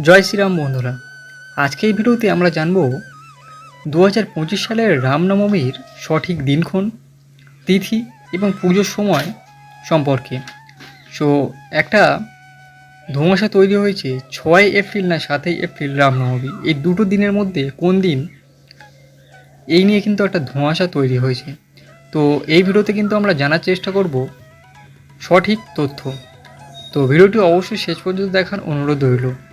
জয় শ্রীরাম বন্ধুরা। আজকে এই ভিডিওতে আমরা জানব দু হাজার পঁচিশ সালের রামনবমীর সঠিক দিনক্ষণ, তিথি এবং পুজোর সময় সম্পর্কে। সো, একটা ধোঁয়াশা তৈরি হয়েছে ছয় এপ্রিল না সাতই এপ্রিল রামনবমী এই দুটো দিনের মধ্যে কোন দিন? এই নিয়ে কিন্তু একটা ধোঁয়াশা তৈরি হয়েছে। তো, এই ভিডিওতে কিন্তু আমরা জানার চেষ্টা করব সঠিক তথ্য। তো, ভিডিওটি অবশ্যই শেষ পর্যন্ত দেখার অনুরোধ রইল।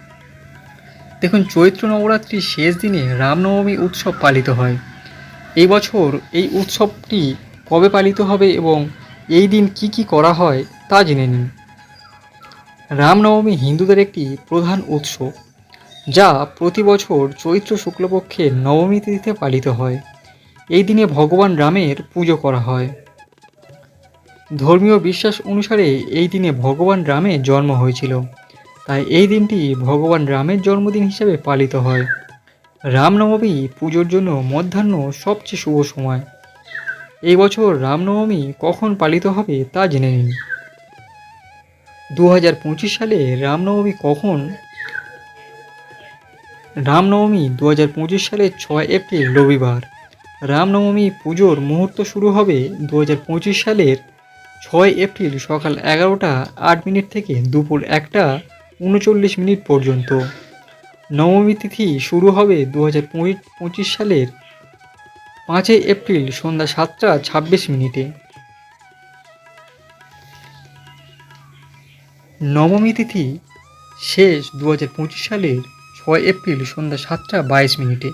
দেখুন, চৈত্র নবরাত্রির শেষ দিনে রামনবমী উৎসব পালিত হয়। এই বছর এই উৎসবটি কবে পালিত হবে এবং এই দিন কি কি করা হয় তা জেনে নিন। রামনবমী হিন্দুদের একটি প্রধান উৎসব, যা প্রতি বছর চৈত্র শুক্লপক্ষের নবমী তিথিতে পালিত হয়। এই দিনে ভগবান রামের পুজো করা হয়। ধর্মীয় বিশ্বাস অনুসারে এই দিনে ভগবান রামের জন্ম হয়েছিল। তাই এই দিনটি ভগবান রামের জন্মদিন হিসেবে পালিত হয়। রামনবমী পুজোর জন্য মধ্যাহ্ন সবচেয়ে শুভ সময়। এই বছর রামনবমী কখন পালিত হবে তা জেনে নিন। দু হাজার পঁচিশ সালে রামনবমী কখন? রামনবমী দু হাজার পঁচিশ সালের ছয় এপ্রিল, রবিবার। রামনবমী পুজোর মুহূর্ত শুরু হবে দু হাজার পঁচিশ সালের ছয় এপ্রিল সকাল এগারোটা আট মিনিট থেকে দুপুর একটা উনচল্লিশ মিনিট পর্যন্ত। নবমী তিথি শুরু হবে দু হাজার পঁচিশ সালের পাঁচই এপ্রিল সন্ধ্যা সাতটা ছাব্বিশ মিনিটে। নবমী তিথি শেষ দু হাজার পঁচিশ সালের ছয় এপ্রিল সন্ধ্যা সাতটা বাইশ মিনিটে।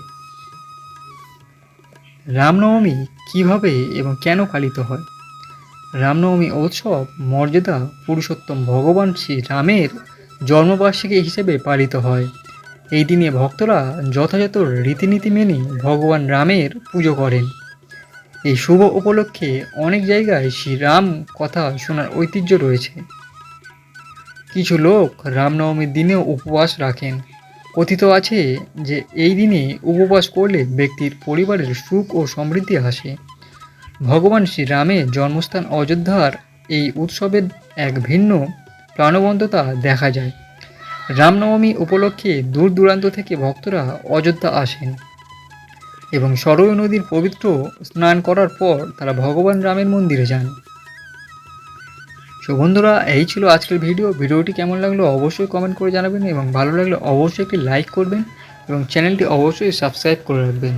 রামনবমী কীভাবে এবং কেন পালিত হয়? রামনবমী উৎসব মর্যাদা পুরুষোত্তম ভগবান শ্রী রামের জন্মবার্ষিকী হিসেবে পালিত হয়। এই দিনে ভক্তরা যথাযথ রীতিনীতি মেনে ভগবান রামের পুজো করেন। এই শুভ উপলক্ষে অনেক জায়গায় শ্রীরাম কথা শোনার ঐতিহ্য রয়েছে। কিছু লোক রামনবমীর দিনেও উপবাস রাখেন। কথিত আছে যে এই দিনে উপবাস করলে ব্যক্তির পরিবারের সুখ ও সমৃদ্ধি আসে। ভগবান শ্রীরামের জন্মস্থান অযোধ্যার এই উৎসবের এক ভিন্ন প্রাণবন্ততা দেখা যায়। রামনবমী উপলক্ষে দূর দূরান্ত থেকে ভক্তরা অযোধ্যা আসেন এবং সরয়ూ নদীর পবিত্র স্নান করার পর তারা ভগবান রামের মন্দিরে যান। সো বন্ধুরা, এই ছিল আজকের ভিডিও। ভিডিওটি কেমন লাগল অবশ্যই কমেন্ট করে জানাবেন এবং ভালো লাগলে অবশ্যই একটি লাইক করবেন এবং চ্যানেলটি অবশ্যই সাবস্ক্রাইব করে রাখবেন।